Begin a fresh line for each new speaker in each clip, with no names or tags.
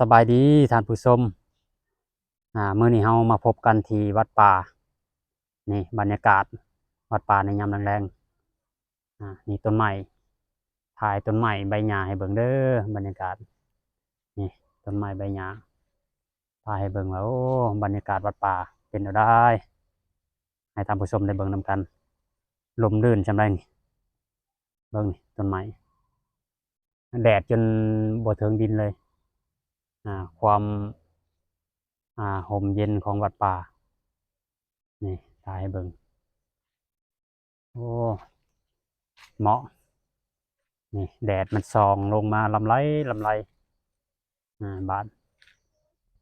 สบายดีท่านผู้ชมอ่ามื้อนี้เฮามาพบกันที่วัดป่า นี่บรรยากาศวัดป่าในยามแรงๆอ่านี่ต้นไม้ถ่ายต้นไม้ใบหญ้าให้เบิ่งเด้อบรรยากาศ นี่ต้นไม้ใบหญ้าถ่ายให้เบิ่งว่าโอ้บรรยากาศวัดป่าเป็นเอาได้ ให้ท่านผู้ชมได้เบิ่งนํกัน ลมรื่นจำได้นี่เบิ่งนี่ต้นไม้แดดจนบ่ถึงดินเลย ความห่มเย็นของวัดป่า นี่ถ่ายให้เบิงโอ้เหมาะ นี่ แดดมันส่องลงมาลำไรลำไรอ่าบาด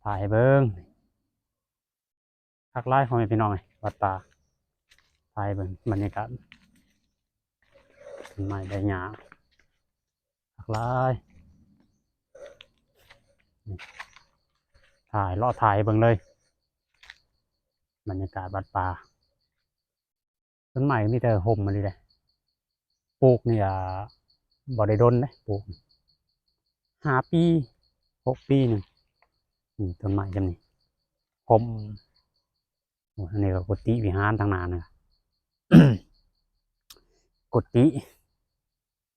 ถ่ายให้เบิงทักไล่ของพี่น้องไงวัดป่าถ่ายเบิงบรรยากาศต้นไม้หญ้าทักไล่ ถ่ายเลาะถ่ายเบิ่งเลย บรรยากาศวัดป่าต้นไม้มีแต่ห่มมาเลยเลยปลูกเนี่ยบ่ได้ดนเลยปลูกห้าปีหกปีหนึ่งนี่ต้นไม้จำนี่ห่มโอ้อันนี้ก็กุฏิวิหารทางนานะกุฏิ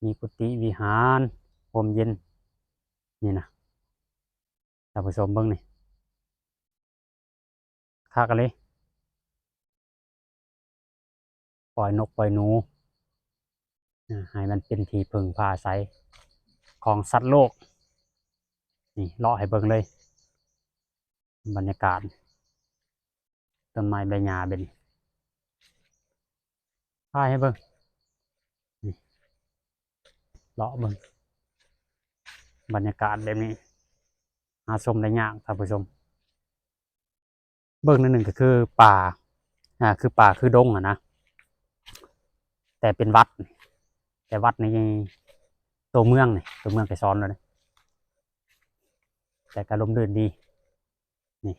มีกุฏิวิหารห่มเย็นนี่นะ ท่านผู้ชมเบิ่งนี่ค่ากันเลย ปล่อยนกปล่อยหนูให้มันเป็นทีพึ่งพาอาศัยของสัตว์โลก นี่เลาะให้เบิ่งเลย บรรยากาศ ต้นไม้ใบหญ้าเป็นพายให้เบิ่งนี่เลาะเบิ่งบรรยากาศแบบนี้าชมได้ยากท่านผู้ชม เบิ่งหนึ่งก็คือป่าอ่าคือป่าคือดงอะนะแต่เป็นวัด แต่วัดในตัวเมืองนี่ตัวเมืองไกซ้อนเลยนะแต่การลมเดินดีนี่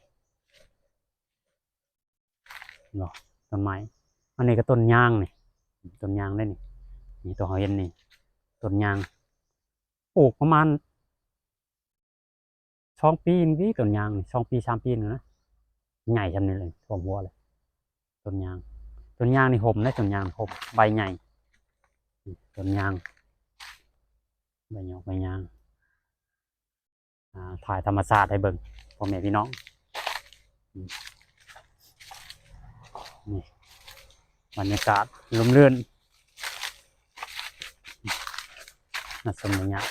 เนาต้นไม้อันนี้ก็ต้นยางนี่ต้นยางได้นี่นี่ตัวเขาเห็นนี่ต้นยางปลูกประมาณ สองปีนี่ต้นยางนี่องปีสามปีนึงนะใหญ่ทำนี่เลยท่วมหัวเลยต้นยางต้นยางนี่ห่มได้ต้นยางห่มใบใหญ่ต้นยางใบหยอกใบยางถ่ายธรรมชาติให้เบิ่งพ่อแม่พี่น้องนี่บรรยากาศลมเลื่อนน่าสมเนี่ย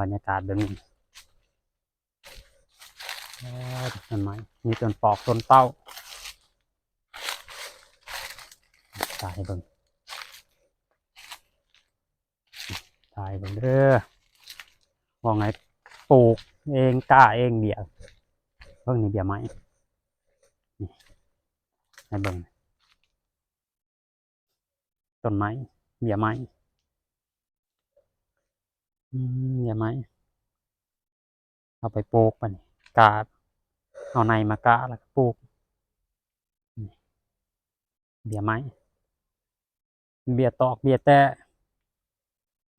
บรรยากาศแบบนี้ โอ้ย ต้นไม้มีต้นปอกต้นเต้าถ่ายเบิ่งถ่ายเบิ่งเด้อว่าไงปลูกเองกล้าเองเบียร์เบิ่งนี่เบียร์ไม้นี่ให้เบิ่งต้นไม้เบียร์ไม้อืมเบียร์ไม้เอาไปปลูกไปนี่กาด เอาในมากะแล้วก็ปลูกเบียไม้เบียตอกเบียแต้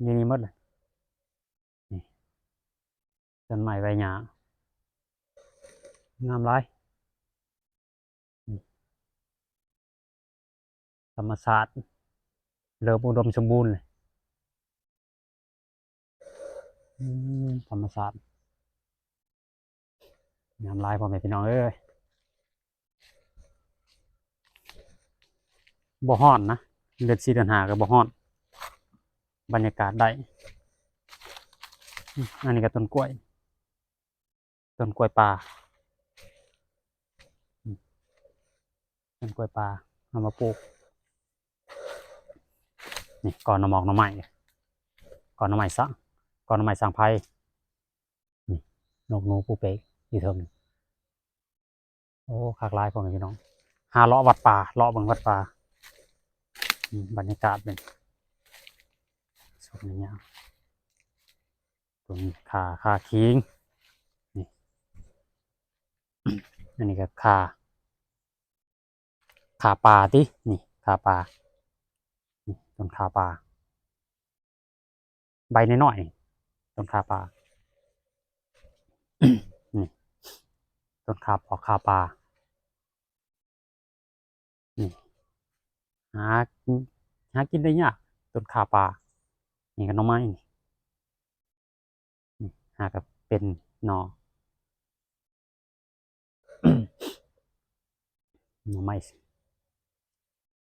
อยู่นี่หมดเลยนี่ต้นไม้ใบหญ้างามหลายนี่ธรรมศาสตร์เริ่มอุดมสมบูรณ์เลยธรรมศาสตร์ งามลายพ่อแม่พี่น้องเอ้ยบ่ฮ้อนนะเดือนสี่เดือนหาก็บ่ฮ้อน บรรยากาศได้อันนี้ก็ต้นกล้วย ต้นกล้วยป่าต้นกล้วยป่าเอามาปลูกนี่ก่อนน้ำหมอกน้ำใหม่ก่อนน้ำใหม่สังก่อนน้ำใหม่สังไพ่นี่นกหนูปูเป๊ก อยู่เทิงโอ้ขากลายพ่อแม่พี่น้องหาเลาะวัดป่าเลาะเบังวัดป่าอืมบรรยากาศเป็นสวยงามตรงนี้ขาขาคิงนี่อันนี้ก็ขาขาปลาตินี่ขาปลานี่ต้นขาปลาใบน้อยๆต้นขาปลา ต้นขาปอกขาปลานี่หากินหากินได้ยากต้นขาปลานี่ก็หน่อไม้นี่นี่หากับเป็นหนอหน่อไม้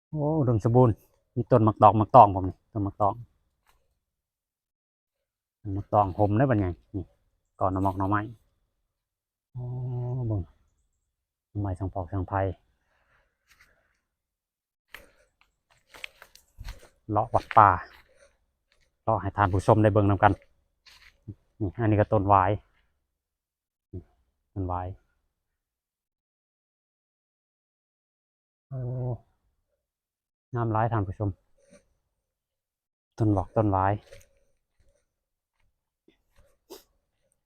โอ้อุดมสมบูรณ์มีต้นมักดอกมักตองผมนี่ต้นมักตองมักตองผมได้เป็นไงนี่ก่อนหน่อหมอกหน่อไม้โอ้ เบิ่งหน่อไมสังปอกสังไพเลาะวัดป่าเลาะให้ทานผู้ชมได้เบิ่งนำกันนี่อันนี้ก็ต้นไว้ต้นไว้โอ้งามร้ายทานผู้ชม ต้นบอกต้นไว้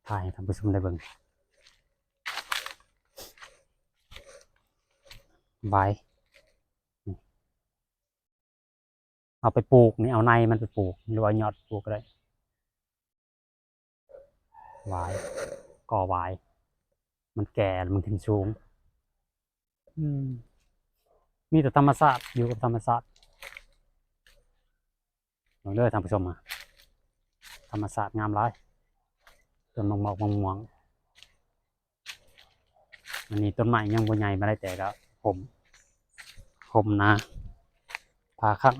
ถ่ายให้ทานผู้ชมได้เบิ่ง ไว้นี่เอาไปปลูกนี่เอาในมันไปปลูก หรือว่ายอดปลูกก็ได้ไว้ก่อไว้มันแก่แล้วมันถึงสูงอืมมีแต่ธรรมศาสตร์อยู่กับธรรมศาสตร์ลองเลือกท่านผู้ชมมาธรรมศาสตร์งามร้ายต้นมะม่วงมะม่วงอันนี้ต้นไม้ยังบ่ใหญ่มาได้แต่ก็ ผมผมนะพาข้าง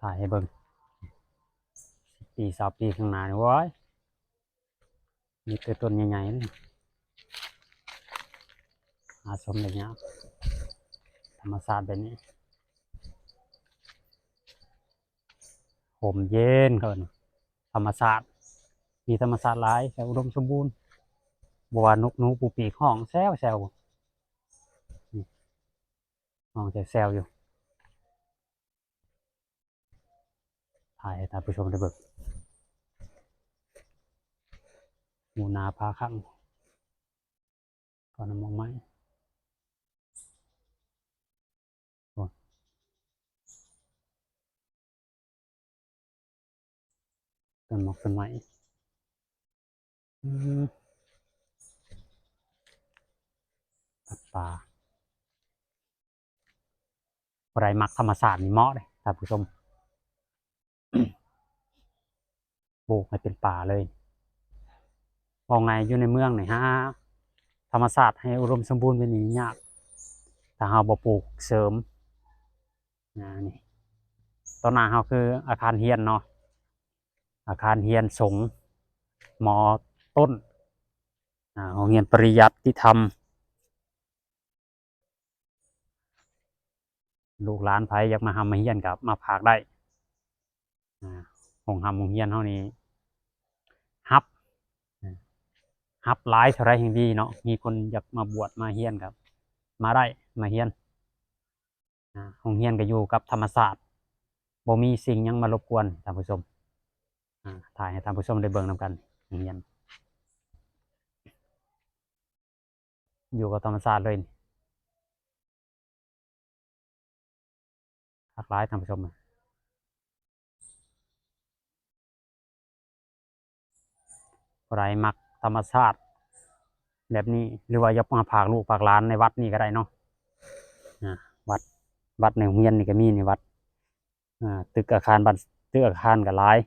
ถ่ายให้เบิ่งปีสาวปีข้างหน้านี่ว้ายมีแต่ต้นใหญ่ๆเลยหาชมแบบนี้ธรรมศาสตร์แบบนี้ผมเย็นเขาเอิ้นธรรมศาสตร์มีธรรมศาสตร์หลายแต่อุดมสมบูรณ์ บัวนกนูปูปีกห้องแซวแซวนี่ห้องแซวแซวอยู่ถ่ายให้ท่านผู้ชมได้เบิกหมูนาพาข้างก่อนนมองไม้ต้นหมอกต้นไม้อืม ตัดป่าไรมักธรรมศาสตร์นี่เหมาะเลยท่านผู้ชมปลูกให้เป็นป่าเลยมองไงอยู่ในเมืองเนี่ยฮะธรรมศาสตร์ให้อุดมสมบูรณ์เป็นอย่างนี้ยากถ้าเราบ่ปลูกเสริมนะนี่ต้นหน้าเราคืออาคารเฮียนเนาะอาคารเฮียนสงมอต้นอ่าโรงเรียนปริยัติธรรม ลูกหลานไผอยากมาหำมาเฮียนกับมาพากได้อ่าโรงหำโรงเฮียนเท่านี้ฮับฮับหลายเท่าไรแห่งดีเนาะมีคนอยากมาบวชมาเฮียนครับ มาได้มาเฮียนอ่าโรงเฮียนก็อยู่กับธรรมศาสตร์บ่มีสิ่งยังมารบกวนท่านผู้ชมถ่ายให้ท่านผู้ชมได้เบิ่งนำกันอย่างเงี้ยอยู่กับธรรมศาสตร์เลย หลากหลายท่านผู้ชมไรมักธรรมชาติ แบบนี้หรือว่าอยากมาผากลูกผากหลานในวัดนี่ก็ได้เนาะวัดวัดในโรงเรียนนี่ก็มีในวัดอ่าตึกอาคารบันตึกอาคารก็หลาย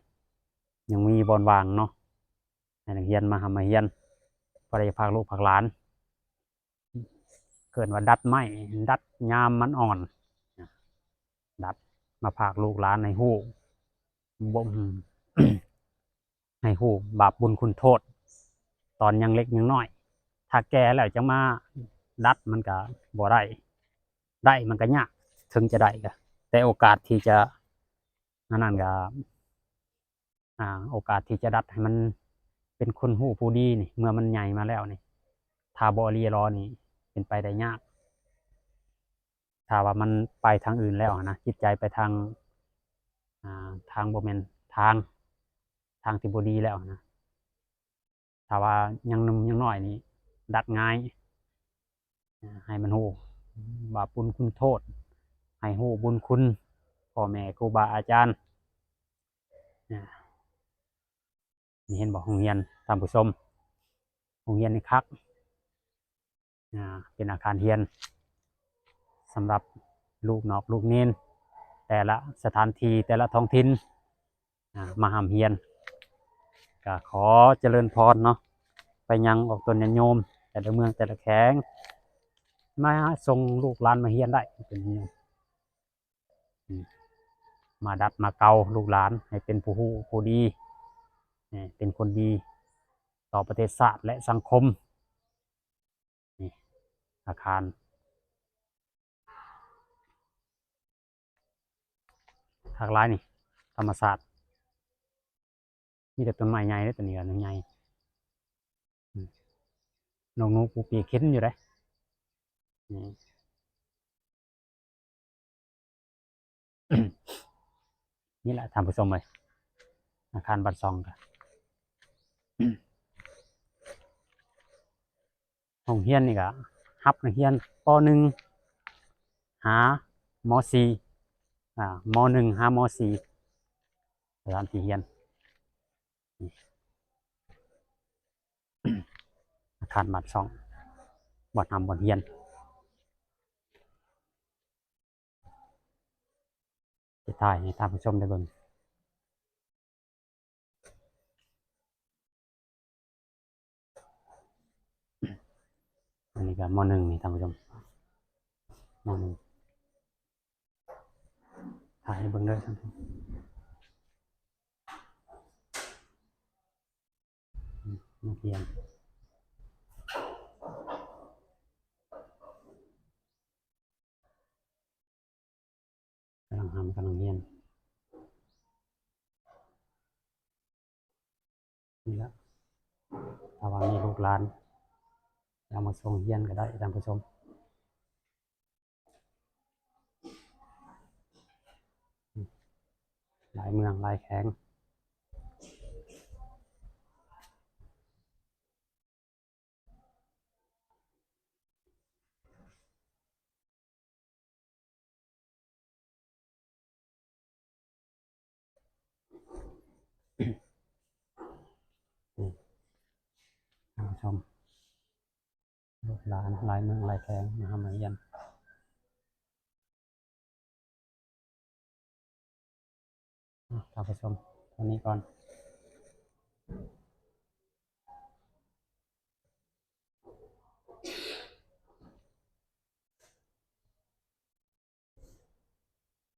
ยังมีบอลวางเนาะให้นักเรียนมาทำมาเรียนพอได้พากลูกพากหลาน เกิดว่าดัดไม้ดัดยามมันอ่อน ดัดมาพากลูกหลานในหูบ่มให้หูบาปบุญคุณโทษ ตอนยังเล็กยังน้อย ถ้าแก่แล้วจะมาดัดมันก็บ่ได้ได้มันก็ยากถึงจะได้ก็แต่โอกาสที่จะอันนั้นก็อ่า โอกาสที่จะดัดให้มันเป็นคนหูผู้ดีนี่ เมื่อมันใหญ่มาแล้วนี่ถ้าบรีรอนี่ เป็นไปได้ยาก ถ้าว่ามันไปทางอื่นแล้วนะจิตใจไปทางาทางโบเมนทางทางที่บดีแล้วนะถ้าว่ายังนุ่มยังน้อยนี่ดัดง่าย ให้มันหูบาปุญคุณโทษ ให้หูบุญคุณพ่อแม่ครูบาอาจารย์นี่เห็นบอกโรงเรียนตามผู้ชมโรงเรียนนี่คักเป็นอาคารเรียน สำหรับลูกนอกลูกเนนแต่ละสถานที่แต่ละท้องถิ่นมาหามเรียนก็ขอเจริญพรเนาะไปยังออกตนญาติโยม แต่ละเมืองแต่ละแข้งมาส่งลูกหลานมาเรียนได้เป็นอย่างมมาดัดมาเกาลูกหลานให้เป็นผู้ผู้ผู้ดีเป็นคนดีต่อประเทศชาติและสังคมนี่อาคาร ทางร้ายนี่ ธรรมศาสตร์มีแต่ต้นไม้ใหญ่เลยตัวนี้กันใหญ่นกนูกูปีกเข็นอยู่เลยนี่แหละท่านผู้ชมเลยอาคารบัตรซองกันห้องเฮียนนี่ก็ฮับนักเรียนปหนึ่งหามสี่ อ่ามหนึ่งห้ามสี่สถานที่เฮียนอาคารบัตรซองบ่อนำบ่อนเฮียนจะถ่ายให้ท่านผู้ชมได้เบิ่งอันนี้ก็มหนึ่งนี่ท่านผู้ชมมหนึ่ง ถ่ายให้เบิ่งด้วยท่านผู้ชมอืมนักเรียนกำลังทำกำลังเรียนนี่ละถ้าว่ามีลูกหลานเอามาส่งเฮียนก็ได้ท่านผู้ชมหลายเมืองลายแข้งดูชมลูกหลานลายเมืองลายแข้งมาทำมาเรียน ท่านผู้ชมเท่านี้ก่อน